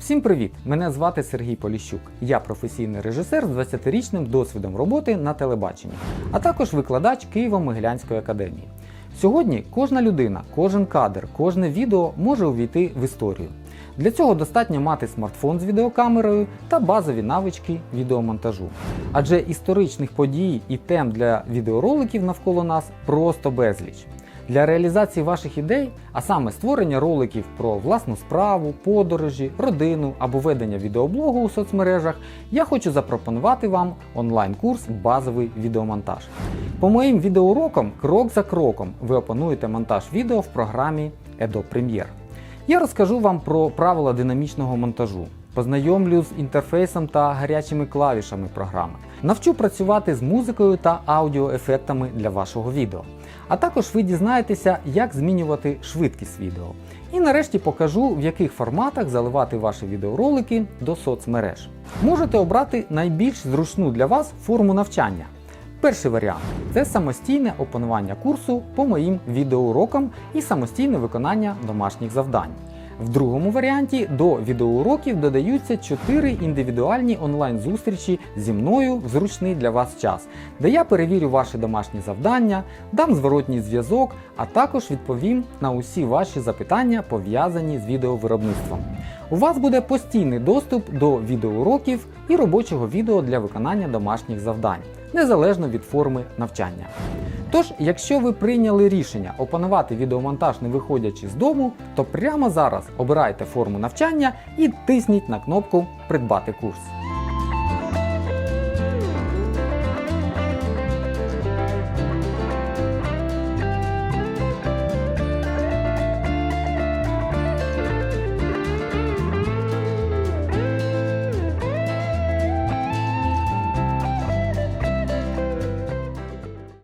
Всім привіт! Мене звати Сергій Поліщук. Я професійний режисер з 20-річним досвідом роботи на телебаченні, а також викладач Києво-Могилянської академії. Сьогодні кожна людина, кожен кадр, кожне відео може увійти в історію. Для цього достатньо мати смартфон з відеокамерою та базові навички відеомонтажу. Адже історичних подій і тем для відеороликів навколо нас просто безліч. Для реалізації ваших ідей, а саме створення роликів про власну справу, подорожі, родину або ведення відеоблогу у соцмережах, я хочу запропонувати вам онлайн-курс Базовий відеомонтаж. По моїм відеоурокам, крок за кроком, ви опануєте монтаж відео в програмі Adobe Premiere. Я розкажу вам про правила динамічного монтажу, познайомлю з інтерфейсом та гарячими клавішами програми, навчу працювати з музикою та аудіоефектами для вашого відео. А також ви дізнаєтеся, як змінювати швидкість відео. І нарешті покажу, в яких форматах заливати ваші відеоролики до соцмереж. Можете обрати найбільш зручну для вас форму навчання. Перший варіант це самостійне опанування курсу по моїм відеоурокам і самостійне виконання домашніх завдань. В другому варіанті до відеоуроків додаються 4 індивідуальні онлайн-зустрічі зі мною в зручний для вас час, де я перевірю ваші домашні завдання, дам зворотній зв'язок, а також відповім на усі ваші запитання, пов'язані з відеовиробництвом. У вас буде постійний доступ до відеоуроків і робочого відео для виконання домашніх завдань, незалежно від форми навчання. Тож, якщо ви прийняли рішення опанувати відеомонтаж не виходячи з дому, то прямо зараз обирайте форму навчання і тисніть на кнопку Придбати курс.